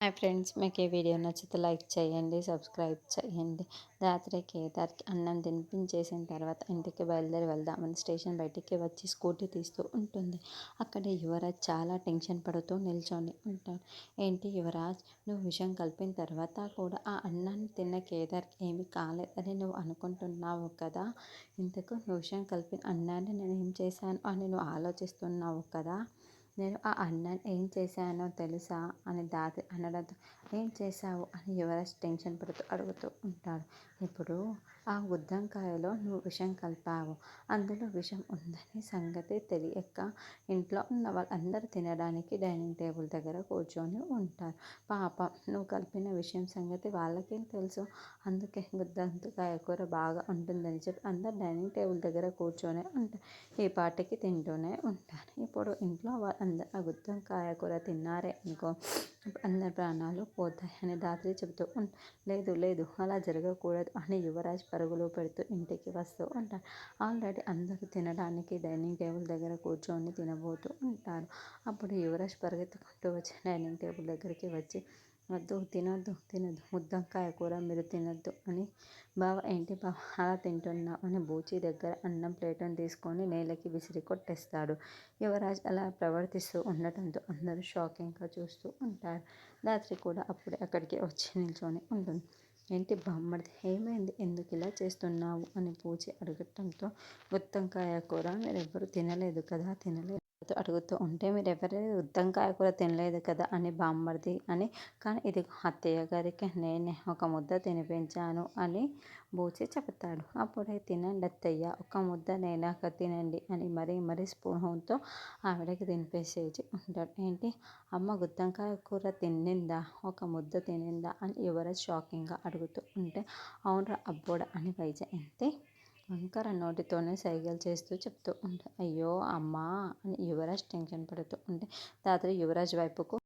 Hi friends మీకు ఈ video నచ్చితే లైక్ చేయండి సబ్స్క్రైబ్ చేయండి. రాత్రి కేదార్కి అన్నం తినిపించేసిన తర్వాత ఇంటికి బయలుదేరి వెళ్దామని స్టేషన్ బయటికి వచ్చి స్కూటీ తీస్తూ ఉంటుంది. అక్కడ యువరాజ్ చాలా టెన్షన్ పడుతూ నిల్చొని ఉంటాడు. ఏంటి యువరాజ్ నువ్వు విషయం కలిపిన తర్వాత కూడా ఆ అన్నాన్ని తిన్న కేదార్కి ఏమి కాలేదని నువ్వు అనుకుంటున్నావు కదా? ఇంతకు నువ్వు విషయం కలిపిన అన్నాన్ని నేను ఏం చేశాను అని నువ్వు ఆలోచిస్తున్నావు కదా? నేను ఆ అన్నాన్ని ఏం చేశానో తెలుసా? అని దాది అనడంతో ఏం చేశావు? అని యువరాజ్ టెన్షన్ పడుతూ అడుగుతూ ఉంటాడు. ఇప్పుడు ఆ ఉద్దంకాయలో నువ్వు విషం కలిపావు. అందులో విషం ఉందని సంగతి తెలియక ఇంట్లో ఉన్న వాళ్ళందరూ తినడానికి డైనింగ్ టేబుల్ దగ్గర కూర్చొని ఉంటారు. పాప నువ్వు కలిపిన విషయం సంగతి వాళ్ళకేం తెలుసు? అందుకే గుత్తంకాయ కూర బాగా ఉంటుందని చెప్పి అందరు డైనింగ్ టేబుల్ దగ్గర కూర్చొని ఉంటారు. ఈ పాటికి తింటూనే ఉంటారు. ఇప్పుడు ఇంట్లో వాళ్ళ ఆ గుత్తం కాయకూర తిన్నారే అనుకో అందరి ప్రాణాలు పోతాయని రాత్రి చెబుతూ లేదు లేదు అలా జరగకూడదు అని యువరాజ్ పరుగులు పెడుతూ ఇంటికి వస్తూ ఉంటారు ఆల్రెడీ అందరూ తినడానికి డైనింగ్ టేబుల్ దగ్గర కూర్చొని తినబోతూ ఉంటారు. అప్పుడు యువరాజ్ పరిగెత్తుకుంటూ వచ్చి డైనింగ్ టేబుల్ దగ్గరికి వచ్చి వద్దు తినొద్దు తినద్దు ముద్దంకాయ కూర మీరు తినొద్దు అని బావ ఏంటి బావ అలా తింటున్నావు అని బూచి దగ్గర అన్నం ప్లేటును తీసుకొని నేలకి విసిరి కొట్టేస్తాడు. యువరాజ్ అలా ప్రవర్తిస్తూ ఉండటంతో అందరూ షాకింగ్గా చూస్తూ ఉంటారు. రాత్రి కూడా అప్పుడే అక్కడికి వచ్చి నిల్చొని ఉంటుంది. ఏంటి బామ్మడిది ఏమైంది ఎందుకు ఇలా చేస్తున్నావు అని పూచి అడగటంతో గుత్తంకాయ కూర మీరెవ్వరు తినలేదు కదా తినలేదు అడుగుతూ ఉంటే మీరు ఎవరు ఉద్దంకాయ కూర తినలేదు కదా అని బామ్మర్ది అని కానీ ఇది అత్తయ్య గారికి నేనే ఒక ముద్ద తినిపించాను అని బూచి చెబుతాడు. అప్పుడే తినండి అత్తయ్య ఒక ముద్ద నేనాక తినండి అని మరీ మరీ స్పూన్తో ఆవిడకి తినిపించేసి ఉంటాడు. ఏంటి? అమ్మ గుత్తంకాయ కూర తినిందా ఒక ముద్ద తినిందా? అని ఎవరో షాకింగ్గా అడుగుతూ ఉంటే అవునరా అబ్బోడా అని వైజ అంతే వంకర నోటితోనే సైగలు చేస్తూ చెప్తూ ఉంటా అయ్యో అమ్మా అని యువరాజ్ టెన్షన్ పడుతూ ఉంటే రాత్రి యువరాజ్ వైపుకు